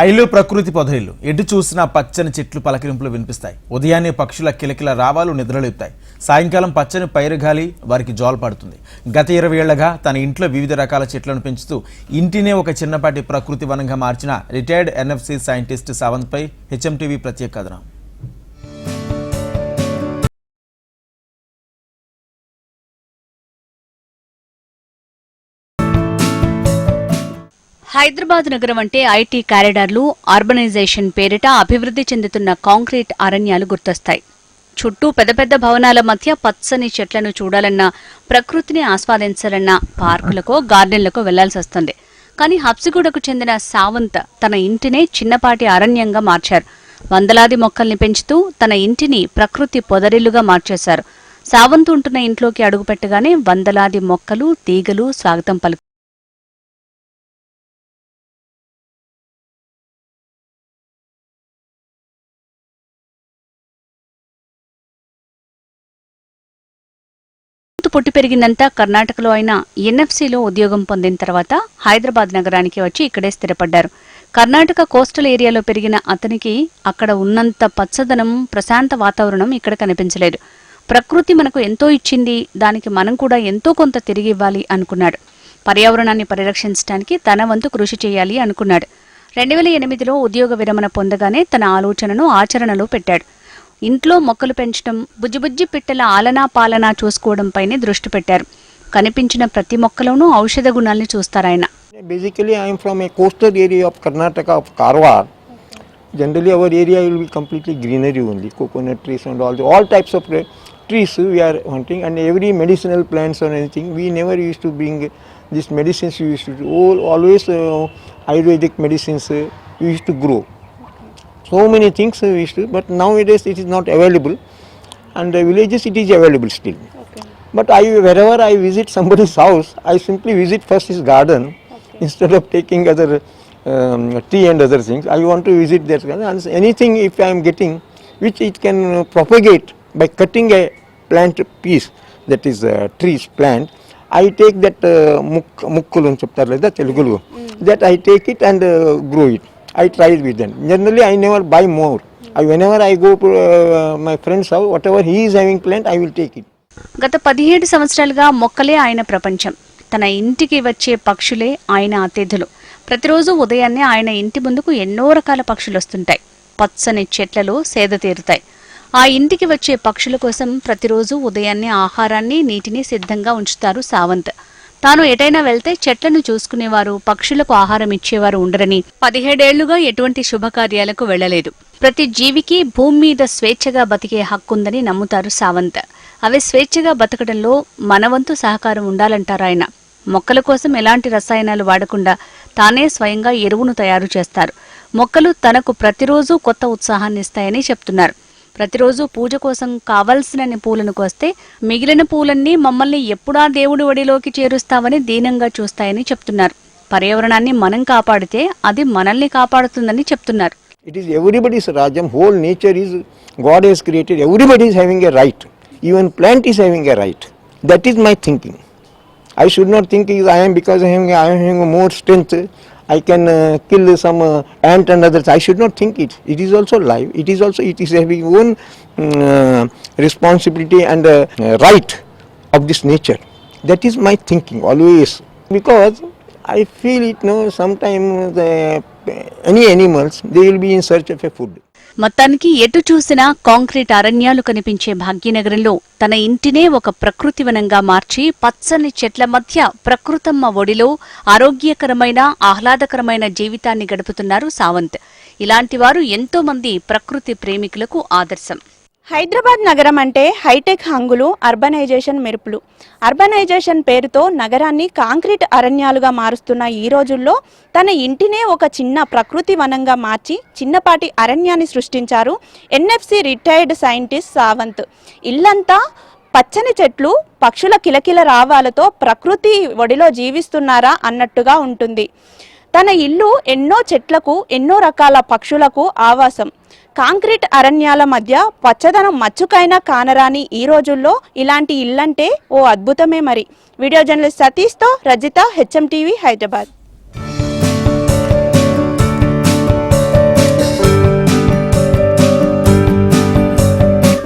ఐలు ప్రకృతి పొదరిల్లు. ఎటు చూసినా పచ్చని చెట్లు పలకరింపులు వినిపిస్తాయి. ఉదయాన్నే పక్షుల కిలకిల రావాలు నిద్రలేపుతాయి. సాయంకాలం పచ్చని పైరుగాలి వారికి జోలపడుతుంది గత ఇరవై ఏళ్ళగా తన ఇంట్లో వివిధ రకాల చెట్లను పెంచుతూ ఇంటినే ఒక చిన్నపాటి ప్రకృతి వనంగా మార్చిన రిటైర్డ్ ఎన్ఎఫ్సి సైంటిస్ట్ సావంత్పై హెచ్ఎంటీవీ ప్రత్యేక కథనం. హైదరాబాద్ నగరం అంటే ఐటీ కారిడార్లు అర్బనైజేషన్ పేరిట అభివృద్ధి చెందుతున్న కాంక్రీట్ అరణ్యాలు గుర్తొస్తాయి. చుట్టూ పెద్ద పెద్ద భవనాల మధ్య పచ్చని చెట్లను చూడాలన్నా ప్రకృతిని ఆస్వాదించాలన్నా పార్కులకో గార్డెన్లకో వెళ్ళాల్సి వస్తుంది. కానీ హబ్సిగూడకు చెందిన సావంత్ తన ఇంటినే చిన్నపాటి అరణ్యంగా మార్చారు. వందలాది మొక్కల్ని పెంచుతూ తన ఇంటిని ప్రకృతి పొదరిల్లుగా మార్చేశారు. సావంత్ ఉంటున్న ఇంట్లోకి అడుగుపెట్టగానే వందలాది మొక్కలు తీగలు స్వాగతం పలుకు సావంత్ పుట్టి పెరిగిందంతా కర్ణాటకలో అయిన ఎన్ఎఫ్సిలో ఉద్యోగం పొందిన తర్వాత హైదరాబాద్ నగరానికి వచ్చి ఇక్కడే స్థిరపడ్డారు. కర్ణాటక కోస్టల్ ఏరియాలో పెరిగిన అతనికి అక్కడ ఉన్నంత పచ్చదనం ప్రశాంత వాతావరణం ఇక్కడ కనిపించలేదు. ప్రకృతి మనకు ఎంతో ఇచ్చింది దానికి మనం కూడా ఎంతో కొంత తిరిగి ఇవ్వాలి అనుకున్నాడు. పర్యావరణాన్ని పరిరక్షించడానికి తన వంతు కృషి చేయాలి అనుకున్నాడు. రెండు వేల ఎనిమిదిలో ఉద్యోగ విరమణ పొందగానే తన ఆలోచనను ఆచరణలో పెట్టాడు. ఇంట్లో మొక్కలు పెంచడం బుజ్జిబుజ్జి పిట్టల ఆలనా పాలనా చూసుకోవడంపైనే దృష్టి పెట్టారు. కనిపించిన ప్రతి మొక్కలను ఔషధ గుణాలను చూస్తారాయన basically from a coastal area of Karnataka of Karwar generally our area will completely greenery ఉంది coconut trees and all all types of trees we're wanting and every medicinal plants and anything we never use to bring this medicines use to always ayurvedic medicines use to grow so many things we used to, but nowadays it is not available and the villages it is available still. Okay. But I, wherever I visit somebody's house, I simply visit first his garden okay. instead of taking other um, tea and other things. I want to visit that garden and anything if I am getting which it can propagate by cutting a plant piece that is a tree's plant. I take that uh, muk, that, mm. that I take it and uh, grow it. I tried it with them. Generally I never buy more. I, whenever I go to uh, my friend's house, whatever he is having plant, I will take it. గత పదిహేడు సంవత్సరాలుగా మొక్కలే ఆయన ప్రపంచం తన ఇంటికి వచ్చే పక్షులే ఆయన అతిథులు ప్రతిరోజు ఉదయాన్నే ఆయన ఇంటి ముందుకు ఎన్నో రకాల పక్షులు వస్తుంటాయి పచ్చని చెట్లలో సేద తీరుతాయి ఆ ఇంటికి వచ్చే పక్షుల కోసం ప్రతిరోజు ఉదయాన్నే ఆహారాన్ని నీటిని సిద్ధంగా ఉంచుతారు సావంత్ తాను ఎటైనా వెళ్తే చెట్లను చూసుకునేవారు పక్షులకు ఆహారం ఇచ్చేవారు ఉండరని. పదిహేడేళ్ళుగా ఎటువంటి శుభకార్యాలకు వెళ్ళలేదు ప్రతి జీవికి భూమి మీద స్వేచ్ఛగా బతికే హక్కుందని నమ్ముతారు సావంత్. అవి స్వేచ్ఛగా బతకడంలో మనవంతు సహకారం ఉండాలంటారు ఆయన. మొక్కల కోసం ఎలాంటి రసాయనాలు వాడకుండా తానే స్వయంగా ఎరువును తయారు చేస్తారు. మొక్కలు తనకు ప్రతిరోజు కొత్త ఉత్సాహాన్ని ఇస్తాయని చెప్తున్నారు. ప్రతిరోజు పూజ కోసం కావలసిన పూలనుకు వస్తే మిగిలిన పూలన్నీ మమ్మల్ని ఎప్పుడా దేవుడి వడిలోకి చేరుస్తామని దీనంగా చూస్తాయని చెప్తున్నారు. పర్యావరణాన్ని మనం కాపాడితే అది మనల్ని కాపాడుతుందని చెప్తున్నారు. ఇట్ ఈస్ ఎవ్రీబడీస్ రాజ్యం. Whole nature is God is created everybody's having a right even plant is having a right that is my thinking I should not think I'm because I having I having more strength I can uh, kill some uh, ant and others. I should not think it. It is also life. It is also, it is having own mm, uh, responsibility and uh, right of this nature. That is my thinking always. Because I feel it, no, sometimes the, any animals, they will be in search of a food. మొత్తానికి ఎటు చూసినా concrete అరణ్యాలు కనిపించే భాగ్యనగరంలో తన ఇంటినే ఒక ప్రకృతి వనంగా మార్చి పచ్చని చెట్ల మధ్య ప్రకృతమ్మ ఒడిలో ఆరోగ్యకరమైన ఆహ్లాదకరమైన జీవితాన్ని గడుపుతున్నారు సావంత్. ఇలాంటి వారు ఎంతో మంది ప్రకృతి ప్రేమికులకు ఆదర్శం. హైదరాబాద్ నగరం అంటే హైటెక్ హంగులు అర్బనైజేషన్ మెరుపులు. అర్బనైజేషన్ పేరుతో నగరాన్ని కాంక్రీట్ అరణ్యాలుగా మారుస్తున్న ఈ రోజుల్లో తన ఇంటినే ఒక చిన్న ప్రకృతి వనంగా మార్చి చిన్నపాటి అరణ్యాన్ని సృష్టించారు ఎన్ఎఫ్సి రిటైర్డ్ సైంటిస్ట్ సావంత్. ఇల్లంతా పచ్చని చెట్లు పక్షుల కిలకిల రావాలతో ప్రకృతి ఒడిలో జీవిస్తున్నారా అన్నట్టుగా ఉంటుంది. తన ఇల్లు ఎన్నో చెట్లకు ఎన్నో రకాల పక్షులకు ఆవాసం. కాంక్రీట్ అరణ్యాల మధ్య పచ్చదనం మచ్చుకైనా కానరాని ఈ రోజుల్లో ఇలాంటి ఇల్లంటే ఓ అద్భుతమే మరి. వీడియో జర్నలిస్ట్ సతీష్తో రజిత హెచ్ఎం టీవీ హైదరాబాద్.